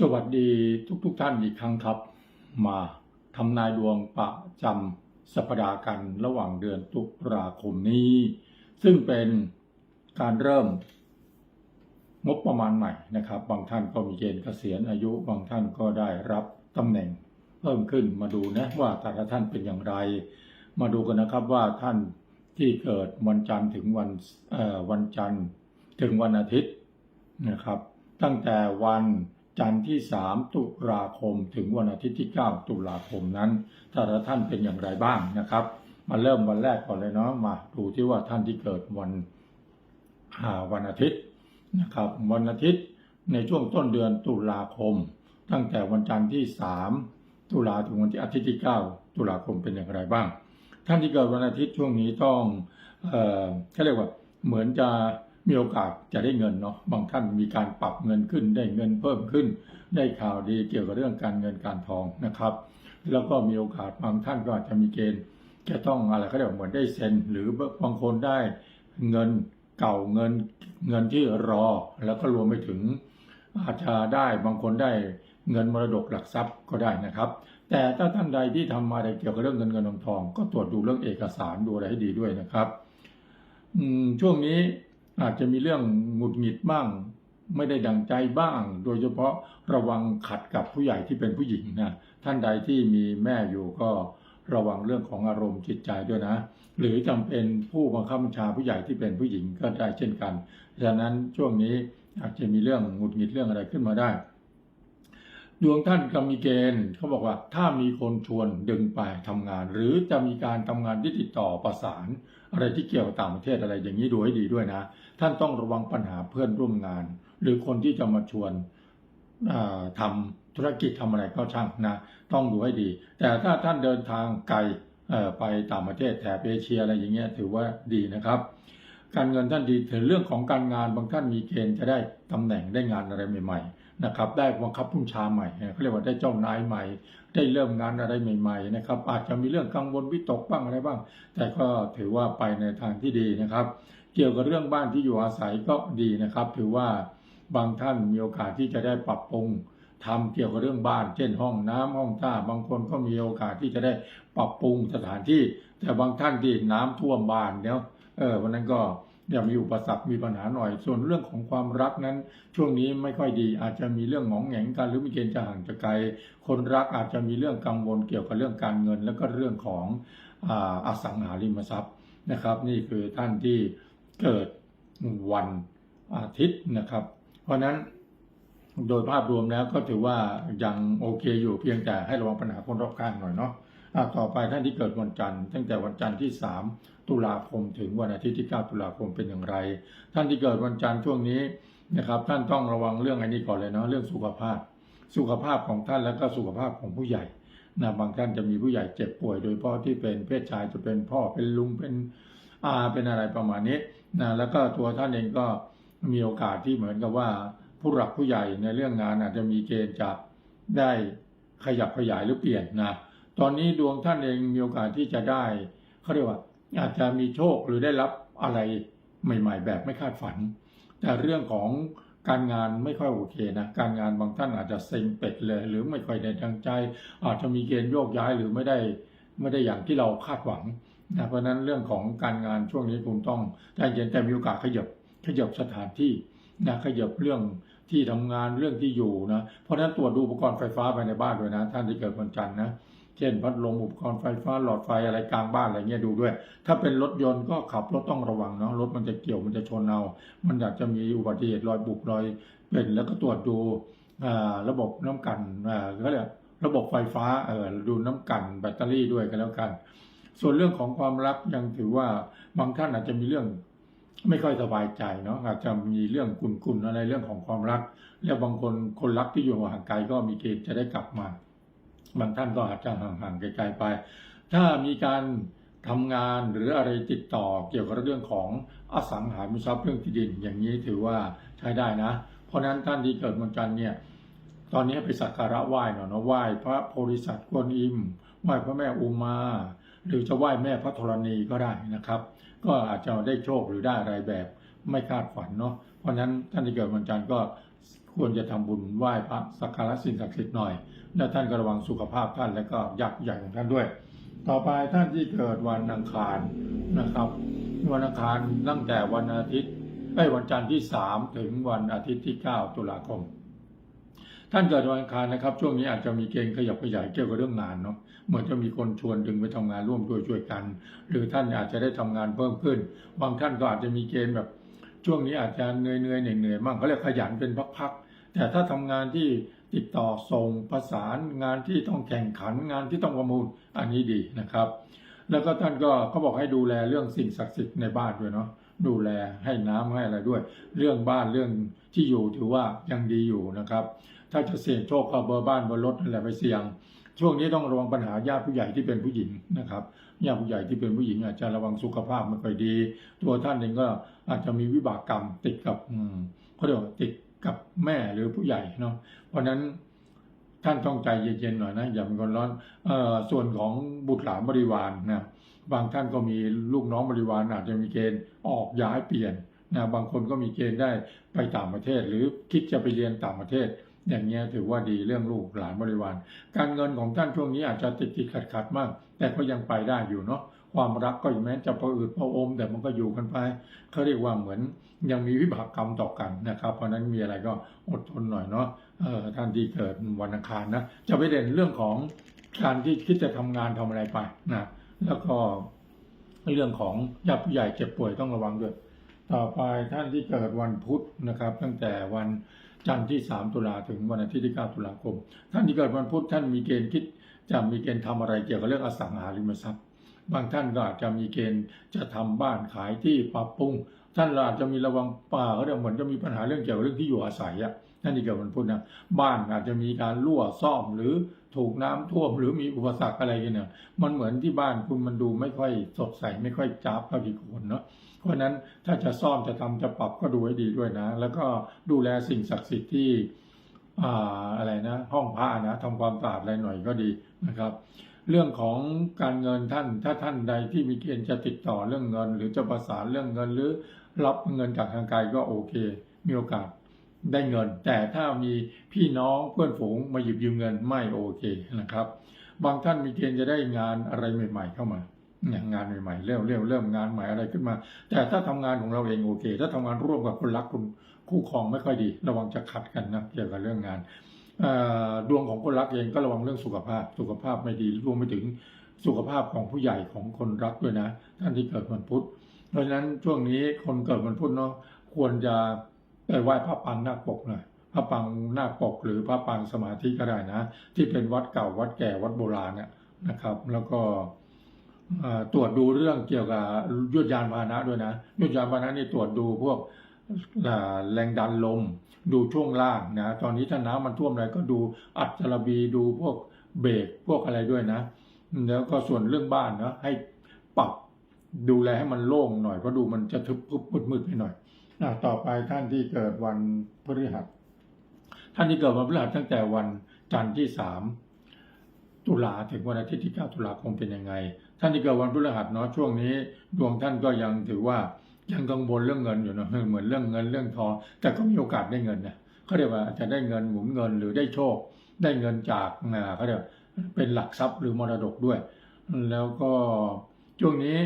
สวัสดีทุกๆทท่านอีกครั้งครับ มาทำนายดวงประจำสัปดาห์กันระหว่างเดือนตุลาคมนี้ ซึ่งเป็นการเริ่มงบประมาณใหม่นะครับ บางท่านก็มีเกณฑ์เกษียณอายุบางท่านก็ได้รับตำแหน่งเพิ่มขึ้นมาดูนะว่าแต่ละท่านเป็นอย่างไร มาดูกันนะครับว่าท่านที่เกิดวันจันทร์ถึงวันวันจันทร์ถึงวันอาทิตย์นะครับ ตั้งแต่วัน จันทร์ที่ 3 ตุลาคม ถึงวันอาทิตย์ที่ 9 ตุลาคมนั้นแต่ละท่านเป็นอย่างไรบ้างนะครับ มาเริ่มวันแรกก่อนเลยเนาะมาดูที่ว่าท่านที่เกิดวันอ่าวันอาทิตย์นะครับวันอาทิตย์ในช่วงต้นเดือนตุลาคม ตั้งแต่วันจันทร์ที่ 3 ตุลาถึงวันที่อาทิตย์ที่ 9 ตุลาคมเป็นอย่างไรบ้าง ท่านที่เกิดวันอาทิตย์ช่วงนี้ต้องเอ่อเขาเรียกว่าเหมือนจะ มีโอกาสจะได้เงินเนาะบางท่านมีการปรับเงินขึ้นได้เงินเพิ่มขึ้น ได้ข่าวดีเกี่ยวกับเรื่องการเงินการทองนะครับ แล้วก็มีโอกาสบางท่านก็อาจจะมีเกณฑ์จะต้องอะไรเขาเรียกเหมือนได้เซ็น หรือบางคนได้เงินเก่าเงินเงินที่รอ แล้วก็รวมไปถึง อาจจะได้บางคนได้เงินมรดกหลักทรัพย์ก็ได้นะครับ แต่ถ้าท่านใดที่ทำอะไรเกี่ยวกับเรื่องเงินเงินทองทอง ก็ตรวจดูเรื่องเอกสารดูอะไรให้ดีด้วยนะครับช่วงนี้ อาจจะมีเรื่องหงุดหงิดบ้าง ไม่ได้ดังใจบ้าง โดยเฉพาะระวังขัดกับผู้ใหญ่ที่เป็นผู้หญิงนะท่านใดที่มีแม่อยู่ก็ระวังเรื่องของอารมณ์จิตใจด้วยนะ หรือจำเป็นผู้บังคับบัญชาผู้ใหญ่ที่เป็นผู้หญิงก็ได้เช่นกันฉะนั้นช่วงนี้อาจจะมีเรื่องหงุดหงิดเรื่องอะไรขึ้นมาได้ ดวงท่านก็มีเกณฑ์เขาบอกว่า ถ้ามีคนชวนดึงไปทำงาน หรือจะมีการทำงานที่ติดต่อประสาน อะไรที่เกี่ยวกับต่างประเทศอะไรอย่างนี้ดูให้ดีด้วยนะ ท่านต้องระวังปัญหาเพื่อนร่วมงาน หรือคนที่จะมาชวนอ่าทำธุรกิจทำอะไรก็ช่างนะ ต้องดูให้ดี แต่ถ้าท่านเดินทางไกลไปต่างประเทศแถบเอเชียอะไรอย่างเงี้ยถือว่าดีนะครับ การเงินท่านดีถึงเรื่องของการงานบางท่านมีเกณฑ์จะได้ตำแหน่งได้งานอะไรใหม่ๆนะครับได้บังคับผู้บัญชาใหม่เขาเรียกว่าได้เจ้านายใหม่ ได้เริ่มงานอะไรใหม่ๆนะครับอาจจะมีเรื่องกังวลวิตกบ้างอะไรบ้าง แต่ก็ถือว่าไปในทางที่ดีนะครับ เกี่ยวกับเรื่องบ้านที่อยู่อาศัยก็ดีนะครับ ถือว่าบางท่านมีโอกาสที่จะได้ปรับปรุงทำเกี่ยวกับเรื่องบ้าน เช่นห้องน้ำห้องท่าบางคนก็มีโอกาสที่จะได้ปรับปรุงสถานที่ แต่บางท่านที่น้ำท่วมบ้านเนี่ยเออวันนั้นก็ยังมีอุปสรรคมีปัญหาหน่อย ส่วนเรื่องของความรักนั้น ช่วงนี้ไม่ค่อยดี อาจจะมีเรื่องหงองแหงกันหรือมีเกณฑ์จะห่างจะไกล คนรักอาจจะมีเรื่องกังวลเกี่ยวกับเรื่องการเงิน แล้วก็เรื่องของออสังหาริมทรัพย์นะครับ นี่คือท่านที่ เกิดวันอาทิตย์นะครับ เพราะฉะนั้นโดยภาพรวมแล้วก็ถือว่ายังโอเคอยู่เพียงแต่ให้ระวังปัญหาคนรอบข้างหน่อยเนาะอะต่อไปท่านที่เกิดวันจันทร์ตั้งแต่วันจันทร์ที่ 3 ตุลาคมถึงวันอาทิตย์ที่ 9 ตุลาคมเป็นอย่างไร ท่านที่เกิดวันจันทร์ช่วงนี้นะครับ ท่านต้องระวังเรื่องอันนี้ก่อนเลยเนาะเรื่องสุขภาพ สุขภาพของท่านแล้วก็สุขภาพของผู้ใหญ่นะบางท่านจะมีผู้ใหญ่เจ็บป่วย โดยเฉพาะที่เป็นเพศชายจะเป็นพ่อเป็นลุงเป็นอาเป็นอะไรประมาณนี้ นะแล้วก็ตัวท่านเองก็มีโอกาสที่เหมือนกับว่าผู้หลักผู้ใหญ่ในเรื่องงานอาจจะมีเกณฑ์จะได้ขยับขยายหรือเปลี่ยนนะตอนนี้ดวงท่านเองมีโอกาสที่จะได้เขาเรียกว่าอาจจะมีโชคหรือได้รับอะไรใหม่ ๆ แบบไม่คาดฝัน แต่เรื่องของการงานไม่ค่อยโอเคนะการงานบางท่านอาจจะเซ็งเป็ดเลย หรือไม่ค่อยได้ดังใจ อาจจะมีเกณฑ์โยกย้ายหรือไม่ได้ไม่ได้อย่างที่เราคาดหวัง นะเพราะนั้นเรื่องของการงานช่วงนี้คงต้องใจเย็นแต่มีโอกาสขยับขยับสถานที่นะขยับเรื่องที่ทำงานเรื่องที่อยู่นะเพราะนั้นตรวจดูอุปกรณ์ไฟฟ้าภายในบ้านด้วยนะ ท่านที่เกิดวันจันทร์นะเช่นพัดลมอุปกรณ์ไฟฟ้าหลอดไฟอะไรกลางบ้านอะไรเงี้ยดูด้วย ถ้าเป็นรถยนต์ก็ขับรถต้องระวังเนาะรถมันจะเกี่ยวมันจะชนเอามันอยาจจะมีอุบัติเหตุรอยบุบรอยเป็นแล้วก็ตรวจดูระบบน้ำกันก็เรียกระบบไฟฟ้าเออดูน้ำกันแบตเตอรี่ด้วยกันแล้วกัน ส่วนเรื่องของความรักยังถือว่าบางท่านอาจจะมีเรื่องไม่ค่อยสบายใจเนาะอาจจะมีเรื่องกุ่นๆอะไรเรื่องของความรัก แล้วบางคนคนรักที่อยู่ห่างไกลก็มีเกณฑ์จะได้กลับมา บางท่านก็อาจจะห่างๆไกลๆไป ถ้ามีการทำงานหรืออะไรติดต่อเกี่ยวกับเรื่องของอสังหาริมทรัพย์เรื่องที่ดิน อย่างนี้ถือว่าใช้ได้นะ เพราะฉะนั้นท่านที่เกิดวันจันทร์เนี่ยตอนนี้ไปสักการะไหว้หน่อยนะไหว้พระโพธิสัตว์กวนอิมไหว้พระแม่อุมา หรือจะไหว้แม่พระธรณีก็ได้นะครับ ก็อาจจะได้โชคหรือได้อะไรแบบไม่คาดฝันเนาะเพราะฉะนั้นท่านที่เกิดวันจันทร์ก็ควรจะทำบุญไหว้พระสักการะสิ่งศักดิ์สิทธิ์หน่อย และท่านก็ระวังสุขภาพท่านและก็ญาติใหญ่ของท่านด้วย ต่อไปท่านที่เกิดวันอังคารนะครับวันอังคารตั้งแต่วันอาทิตย์ไอ้วันจันทร์ที่ 3 ถึงวันอาทิตย์ที่ 9 ตุลาคม ท่านเกิดวันอังคารนะครับ ช่วงนี้อาจจะมีเกณฑ์ขยับขยายเกี่ยวกับเรื่องงานเนาะเหมือนจะมีคนชวนดึงไปทำงานร่วมด้วยช่วยกัน หรือท่านอาจจะได้ทำงานเพิ่มขึ้น บางท่านก็อาจจะมีเกณฑ์แบบ ช่วงนี้อาจจะเหนื่อยเหนื่อยเหนื่อยๆบ้างเขาเรียกขยันเป็นพักๆแต่ถ้าทำงานที่ติดต่อส่งประสานงานที่ต้องแข่งขันงานที่ต้องประมูลอันนี้ดีนะครับ แล้วก็ท่านก็เขาบอกให้ดูแลเรื่องสิ่งศักดิ์สิทธิ์ในบ้านด้วยเนาะดูแลให้น้ำให้อะไรด้วย เรื่องบ้านเรื่องที่อยู่ถือว่ายังดีอยู่นะครับ ถ้าจะเสี่ยงโชคเข้าเบอร์บ้านเบอร์รถนั่นแหละไปเสี่ยง ช่วงนี้ต้องระวังปัญหาญาติผู้ใหญ่ที่เป็นผู้หญิงนะครับญาติผู้ใหญ่ที่เป็นผู้หญิงอาจจะระวังสุขภาพไม่ค่อยดี ตัวท่านเองก็อาจจะมีวิบากกรรมติดกับเขาเรียกว่าติดกับแม่หรือผู้ใหญ่เนาะเพราะฉะนั้นท่านต้องใจเย็นๆหน่อยนะอย่าเป็นคนร้อนเอ่อส่วนของบุตรหลานบริวารนะบางท่านก็มีลูกน้องบริวารอาจจะมีเกณฑ์ออกย้ายเปลี่ยนนะบางคนก็มีเกณฑ์ได้ไปต่างประเทศ หรือคิดจะไปเรียนต่างประเทศ อย่างเงี้ยถือว่าดีเรื่องลูกหลานบริวาร การเงินของท่านช่วงนี้อาจจะติดติดขัดขัดมาก แต่ก็ยังไปได้อยู่เนาะความรักก็แม้จะพออืดพออม แต่มันก็อยู่กันไปเขาเรียกว่าเหมือนยังมีวิบากกรรมต่อกันนะครับ เพราะนั้นมีอะไรก็อดทนหน่อยเนาะเออท่านที่เกิดวันอังคารนะจะไปเด่นเรื่องของการที่คิดจะทำงานทำอะไรไปนะแล้วก็เรื่องของญาติผู้ใหญ่เจ็บป่วยต้องระวังด้วย ต่อไปท่านที่เกิดวันพุธนะครับ ตั้งแต่วัน จันทร์ที่ 3 ตุลาถึงวันอาทิตย์ที่ 9 ตุลาคม ท่านที่เกิดวันพุธท่านมีเกณฑ์คิดจะมีเกณฑ์ทำอะไรเกี่ยวกับเรื่องอสังหาริมทรัพย์ บางท่านก็อาจจะมีเกณฑ์จะทำบ้านขายที่ปรับปรุง ท่านอาจจะมีระวังป่าเขาเรียเหมือนจะมีปัญหาเรื่องเกี่ยวกับเรื่องที่อยู่อาศัยอะท่านที่เกิดวันพุธนะบ้านอาจจะมีการรั่วซ่อมหรือ ถูกน้ำท่วมหรือมีอุปสรรคอะไรกันเนี่ยมันเหมือนที่บ้านคุณมันดูไม่ค่อยสดใสไม่ค่อยจ้าบเท่าที่ควรเนาะเพราะนั้นถ้าจะซ่อมจะทำจะปรับก็ดูให้ดีด้วยนะ แล้วก็ดูแลสิ่งศักดิ์สิทธิ์ที่อ่าอะไรนะ ห้องพระนะทำความสะอาดอะไรหน่อยก็ดีนะครับ เรื่องของการเงินท่านถ้าท่านใดที่มีเกณฑ์จะติดต่อเรื่องเงิน หรือจะประสานเรื่องเงินหรือรับเงินจากทางไกลก็โอเค มีโอกาส ได้เงิน แต่ถ้ามีพี่น้องเพื่อนฝูงมาหยิบยืมเงินไม่โอเคนะครับ บางท่านมีเกณฑ์จะได้งานอะไรใหม่ ๆ เข้ามาเนี่ยงานใหม่ๆเริ่มเริ่มเริ่มงานใหม่อะไรขึ้นมา แต่ถ้าทำงานของเราเองโอเค ถ้าทำงานร่วมกับคนรักคุณคู่ครองไม่ค่อยดี ระวังจะขัดกันนะเกี่ยวกับเรื่องงานดวงของคนรักเองก็ระวังเรื่องสุขภาพ สุขภาพไม่ดีรวมไปถึงสุขภาพของผู้ใหญ่ของคนรักด้วยนะ ท่านที่เกิดวันพุธเพราะฉะนั้นช่วงนี้คนเกิดวันพุธเนาะควรจะ ไปไหว้พระปางนาคปกหน่อยพระปางนาคปกหรือพระปางสมาธิก็ได้นะ ที่เป็นวัดเก่าวัดแก่วัดโบราณเนี่ยนะครับ แล้วก็ตรวจดูเรื่องเกี่ยวกับยุดยานพาหนะด้วยนะยุดยานพาหนะนี่ตรวจดูพวกแรงดันลม ดูช่วงล่างนะตอนนี้ถ้าน้ำมันท่วมอะไรก็ดูอัดจระบีดูพวกเบรกพวกอะไรด้วยนะ แล้วก็ส่วนเรื่องบ้านเนาะให้ปรับดูแลให้มันโล่งหน่อยเพราะดูมันจะทึบพึบมืดๆไปหน่อย ต่อไปท่านที่เกิดวันพฤหัส ท่านที่เกิดวันพฤหัสตั้งแต่วันจันทร์ที่สามตุลาถึงวันอาทิตย์ที่ 9 ตุลาคมเป็นยังไง ท่านที่เกิดวันพฤหัสเนาะช่วงนี้ ดวงท่านก็ยังถือว่ายังกังวลเรื่องเงินอยู่เนาะเหมือนเรื่องเงินเรื่องทองแต่ก็มีโอกาสได้เงินนะเขาเรียกว่าจะได้เงินหมุนเงินหรือได้โชค ได้เงินจากเขาเรียกว่าเป็นหลักทรัพย์หรือมรดกด้วย แล้วก็ช่วงนี้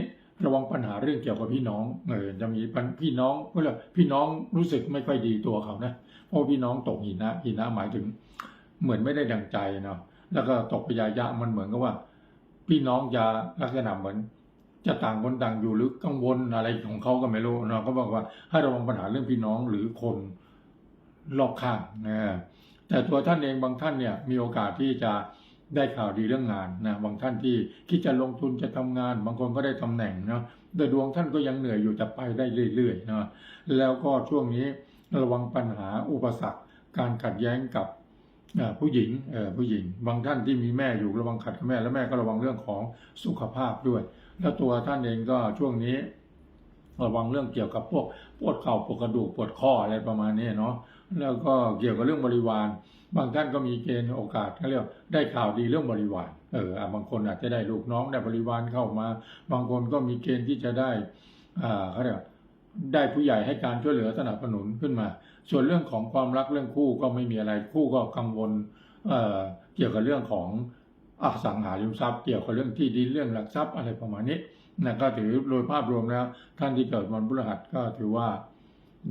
ระวังปัญหาเรื่องเกี่ยวกับพี่น้องเออจะมีพี่น้องก็เรียกพี่น้องรู้สึกไม่ค่อยดีตัวเขานะเพราะพี่น้องตกหินะหินะหมายถึง เหมือนไม่ได้ดังใจเนาะแล้วก็ตกปยายะมันเหมือนกับว่า พี่น้องจะลักษณะเหมือน จะต่างคนต่างอยู่หรือกังวลอะไรของเขาก็ไม่รู้เนาะเขาบอกว่าให้ระวังปัญหาเรื่องพี่น้องหรือคนรอบข้างนะแต่ตัวท่านเองบางท่านเนี่ยมีโอกาสที่จะ ได้ข่าวดีเรื่องงานนะบางท่านที่คิดจะลงทุนจะทำงาน บางคนก็ได้ตำแหน่งเนาะแต่ดวงท่านก็ยังเหนื่อยอยู่แต่ไปได้เรื่อยๆเนาะแล้วก็ช่วงนี้ระวังปัญหาอุปสรรค การขัดแย้งกับผู้หญิงผู้หญิง บางท่านที่มีแม่อยู่ระวังขัดกับแม่ แล้วแม่ก็ระวังเรื่องของสุขภาพด้วย แล้วตัวท่านเองก็ช่วงนี้ ระวังเรื่องเกี่ยวกับพวกปวดเข่าปวดกระดูกปวดข้ออะไรประมาณนี้เนาะแล้วก็เกี่ยวกับเรื่องบริวาร บางท่านก็มีเกณฑ์โอกาสเขาเรียกได้ข่าวดีเรื่องบริวารเออบางคนอาจจะได้ลูกน้องได้บริวารเข้ามา บางคนก็มีเกณฑ์ที่จะได้อ่าเขาเรียกได้ผู้ใหญ่ให้การช่วยเหลือสนับสนุนขึ้นมา ส่วนเรื่องของความรักเรื่องคู่ก็ไม่มีอะไรคู่ก็กังวลเอ่อเกี่ยวกับเรื่องของอสังหาริมทรัพย์ เกี่ยวกับเรื่องที่ดินเรื่องหลักทรัพย์อะไรประมาณนี้ นะก็ถือโดยภาพรวมแล้ว ท่านที่เกิดวันพฤหัสก็ถือว่า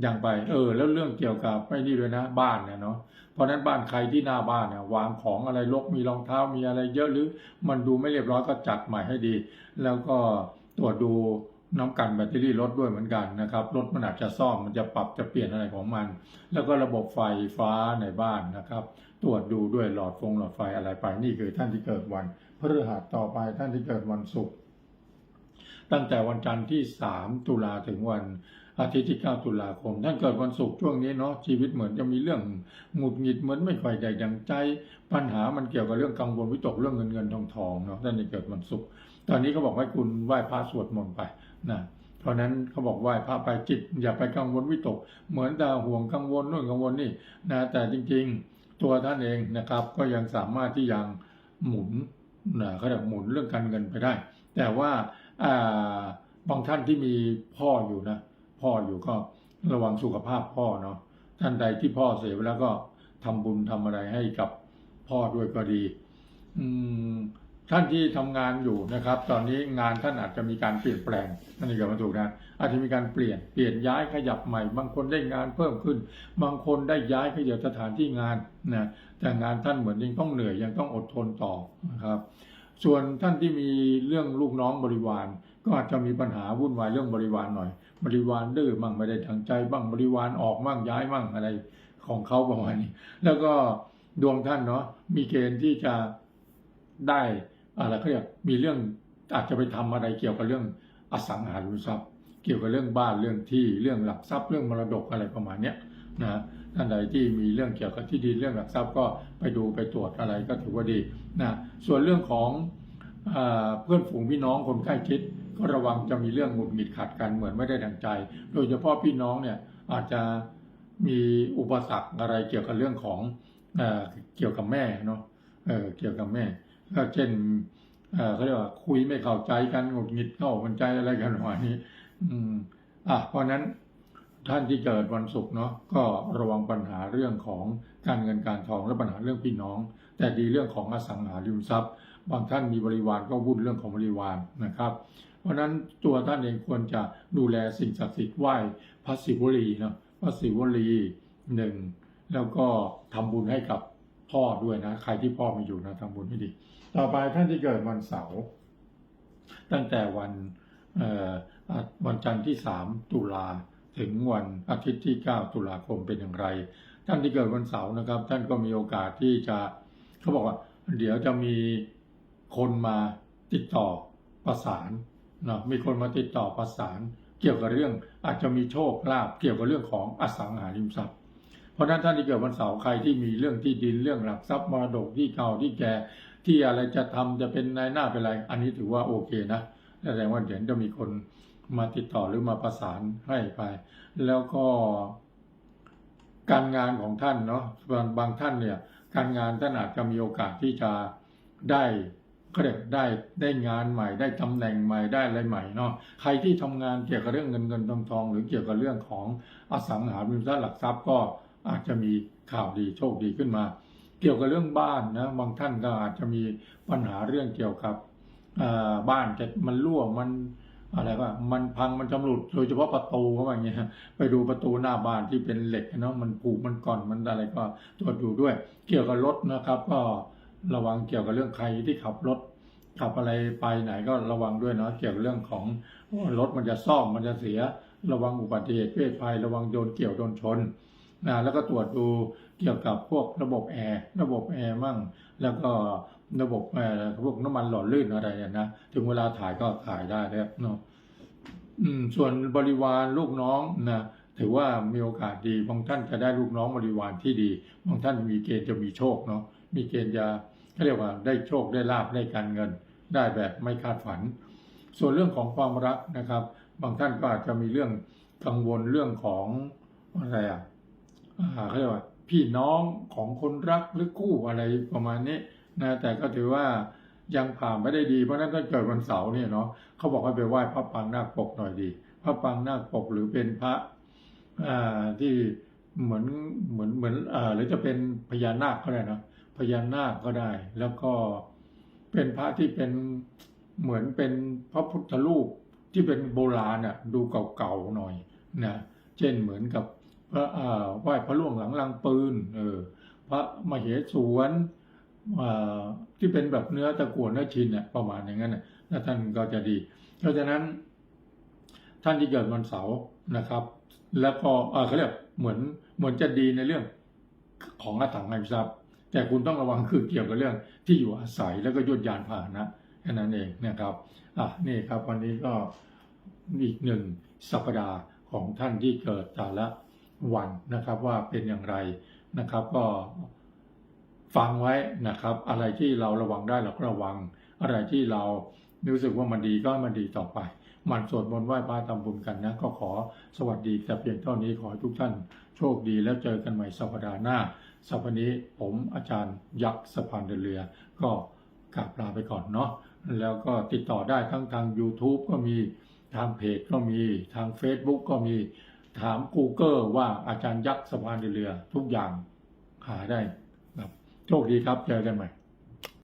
ยังไป เออ แล้วเรื่องเกี่ยวกับไม่นี่ด้วยนะ บ้านเนี่ยเนาะเพราะนั้นบ้านใครที่หน้าบ้านเนี่ยวางของอะไรรกมีรองเท้ามีอะไรเยอะหรือ มันดูไม่เรียบร้อยก็จัดใหม่ให้ดี แล้วก็ตรวจดูน้ำกันแบตเตอรี่รถด้วยเหมือนกันนะครับรถมันอาจจะซ่อมมันจะปรับจะเปลี่ยนอะไรของมัน แล้วก็ระบบไฟฟ้าในบ้านนะครับ ตรวจดูด้วยหลอดฟงหลอดไฟอะไรไปนี่คือท่านที่เกิดวันพฤหัสต่อไปท่านที่เกิดวันศุกร์ ตั้งแต่วันจันทร์ที่ 3 ตุลาถึงวันอาทิตย์ที่ 9 ตุลาคม ท่านเกิดวันศุกร์ช่วงนี้เนาะชีวิตเหมือนจะมีเรื่องหงุดหงิดเหมือนไม่ค่อยได้ดังใจ ปัญหามันเกี่ยวกับเรื่องกังวลวิตกเรื่องเงินเงินทองทองเนาะท่านที่เกิดวันศุกร์ตอนนี้เขาบอกให้คุณไหว้พระสวดมนต์ไปนะเพราะนั้นเขาบอกไหว้พระไปจิต อย่าไปกังวลวิตก เหมือนแต่ห่วงกังวลนู่นกังวลนี่นะแต่จริงๆ ตัวท่านเองนะครับ ก็ยังสามารถที่ยังหมุนนะเขาเรียกหมุนเรื่องการเงินไปได้ แต่ว่า บางท่านที่มีพ่ออยู่นะ พ่ออยู่ก็ระวังสุขภาพพ่อเนาะท่านใดที่พ่อเสียไปแล้วก็ทำบุญทำอะไรให้กับพ่อด้วยก็ดี อืมท่านที่ทำงานอยู่นะครับ ตอนนี้งานท่านอาจจะมีการเปลี่ยนแปลงนั่นเองมาถูกนะอาจจะมีการเปลี่ยนเปลี่ยนย้ายขยับใหม่ บางคนได้งานเพิ่มขึ้น บางคนได้ย้ายขยับสถานที่งานนะแต่งานท่านเหมือนยังต้องเหนื่อยยังต้องอดทนต่อนะครับ ส่วนท่านที่มีเรื่องลูกน้องบริวาร ก็อาจจะมีปัญหาวุ่นวายเรื่องบริวารหน่อย บริวารดื้อมั่งไม่ได้ทังใจบ้างบริวารออกมั่งย้ายมั่งอะไรของเขาประมาณนี้ แล้วก็ดวงท่านเนาะมีเกณฑ์ที่จะได้อะไรเขาเรียกมีเรื่องอาจจะไปทำอะไรเกี่ยวกับเรื่องอสังหาริมทรัพย์ เกี่ยวกับเรื่องบ้านเรื่องที่เรื่องหลักทรัพย์เรื่องมรดกอะไรประมาณเนี้ยนะ ท่านใดที่มีเรื่องเกี่ยวกับที่ดินเรื่องหลักทรัพย์ก็ไปดูไปตรวจอะไรก็ถือว่าดีนะส่วนเรื่องของเอเพื่อนฝูงพี่น้องคนใกล้ชิด ก็ระวังจะมีเรื่องหงุดหงิดขัดกันเหมือนไม่ได้ดังใจ โดยเฉพาะพี่น้องเนี่ยอาจจะมีอุปสรรคอะไรเกี่ยวกับเรื่องของเอเกี่ยวกับแม่เนาะเเกี่ยวกับแม่ก็เช่นเเขาเรียกว่าคุยไม่เข้าใจกันหงุดหงิดเข้ากันใจอะไรกันประมาณนี้ อืมอะเพราะนั้น ท่านที่เกิดวันศุกร์เนาะก็ระวังปัญหาเรื่องของการเงินการทองและปัญหาเรื่องพี่น้อง แต่ดีเรื่องของอสังหาริมทรัพย์ บางท่านมีบริวารก็วุ่นเรื่องของบริวารนะครับ เพราะฉะนั้นตัวท่านเองควรจะดูแลสิ่งศักดิ์สิทธิ์ไหว้พระศิวลีเนาะพระศิวลีหนึ่งแล้วก็ทำบุญให้กับพ่อด้วยนะ ใครที่พ่อมีอยู่นะทำบุญให้ดี ต่อไปท่านที่เกิดวันเสาร์ตั้งแต่วันวันจันทร์ที่ 3 ตุลา ถึงวันอาทิตย์ที่ 9 ตุลาคมเป็นอย่างไร ท่านที่เกิดวันเสาร์นะครับ ท่านก็มีโอกาสที่จะเขาบอกว่า เดี๋ยวจะมีคนมาติดต่อประสานนะมีคนมาติดต่อประสาน เกี่ยวกับเรื่องอาจจะมีโชคลาภเกี่ยวกับเรื่องของอสังหาริมทรัพย์ เพราะนั้นท่านที่เกิดวันเสาร์ใครที่มีเรื่องที่ดินเรื่องหลักทรัพย์มรดกที่เก่าที่แก่ที่อะไรจะทำจะเป็นนายหน้าเป็นอะไร อันนี้ถือว่าโอเคนะแสดงว่าเดี๋ยวจะมีคน มาติดต่อหรือมาประสานให้ไป แล้วก็การงานของท่านเนาะบางบางท่านเนี่ย การงานท่านอาจจะมีโอกาสที่จะได้ก็เรียกได้ได้งานใหม่ ได้ตำแหน่งใหม่ได้อะไรใหม่เนาะใครที่ทำงานเกี่ยวกับเรื่องเงินเงินทองทอง หรือเกี่ยวกับเรื่องของอสังหาริมทรัพย์หลักทรัพย์ก็อาจจะมีข่าวดีโชคดีขึ้นมา เกี่ยวกับเรื่องบ้านนะบางท่านก็อาจจะมีปัญหาเรื่องเกี่ยวกับบ้านจะมันรั่วมัน อะไรว่ามันพังมันชำรุดโดยเฉพาะประตูเขาอย่างเงี้ยไปดูประตูหน้าบ้านที่เป็นเหล็กเนาะมันผุมันก่อนมันอะไรก็ตรวจดูด้วย เกี่ยวกับรถนะครับ ก็ระวังเกี่ยวกับเรื่องใครที่ขับรถขับอะไรไปไหนก็ระวังด้วยเนาะเกี่ยวกับเรื่องของรถมันจะซ่อมมันจะเสีย ระวังอุบัติเหตุเพศภัยระวังโดนเกี่ยวโดนชน นะแล้วก็ตรวจดูเกี่ยวกับพวกระบบแอร์ระบบแอร์มั่ง แล้วก็ระบบเอ่อพวกน้ำมันหล่อลื่นอะไรเนี่ยนะถึงเวลาถ่ายก็ถ่ายได้แล้วเนาะส่วนบริวารลูกน้องนะถือว่ามีโอกาสดีบางท่านจะได้ลูกน้องบริวารที่ดีบางท่านมีเกณฑ์จะมีโชคเนาะมีเกณฑ์จะเขาเรียกว่าได้โชคได้ลาบได้การเงิน ได้แบบไม่คาดฝัน ส่วนเรื่องของความรักนะครับ บางท่านก็อาจจะมีเรื่องกังวลเรื่องของอะไรอะ เขาเรียกว่า พี่น้องของคนรักหรือคู่อะไรประมาณนี้นะแต่ก็ถือว่ายังผ่านไม่ได้ดี เพราะนั้นถ้าเกิดวันเสาร์เนี่ยเนาะเขาบอกให้ไปไหว้พระปางนาคปกหน่อยดี พระปางนาคปกหรือเป็นพระอ่าที่เหมือนเหมือนเหมือนอ่หรือจะเป็นพญานาคก็ได้นะพญานาคก็ได้ แล้วก็เป็นพระที่เป็นเหมือนเป็นพระพุทธรูปที่เป็นโบราณอะดูเก่าๆหน่อยนะเช่นเหมือนกับ พระอ่าไหว้พระล่วงหลังลังปืนเออพระมเหสวนอ่าที่เป็นแบบเนื้อตะกั่วเนื้อชินเนี่ยประมาณอย่างนั้นน่ะท่านก็จะดี เพราะฉะนั้น ท่านที่เกิดวันเสาร์นะครับ แล้วก็เอ่อเขาเรียกเหมือนเหมือนจะดีในเรื่องของอสังหาริมทรัพแต่คุณต้องระวังคือเกี่ยวกับเรื่องที่อยู่อาศัยแล้วก็ยุดยานพาหนะแค่นั้นเองนะครับอะนี่ครับวันนี้ก็อีกหนึ่งสัปดาห์ของท่านที่เกิดแต่ละ วันนะครับว่าเป็นอย่างไรนะครับ ก็ฟังไว้นะครับ อะไรที่เราระวังได้เราก็ระวัง อะไรที่เรารู้สึกว่ามันดีก็มันดีต่อไปมันสวดมนต์ไหว้พระทำบุญกันนะก็ขอสวัสดีแต่เพียงเท่านี้ขอให้ทุกท่านโชคดีแล้วเจอกันใหม่สัปดาห์หน้า สัปดาห์นี้ผมอาจารย์ยักษ์สะพานเดเรือ ก็กราบลาไปก่อนเนาะแล้วก็ติดต่อได้ทั้งทาง YouTube ก็มีทางเพจก็มีทาง Facebook ก็มี ถาม Google ว่าอาจารย์ยักษ์สะพานเรือทุกอย่างหาได้ครับโชคดีครับเจอกันใหม่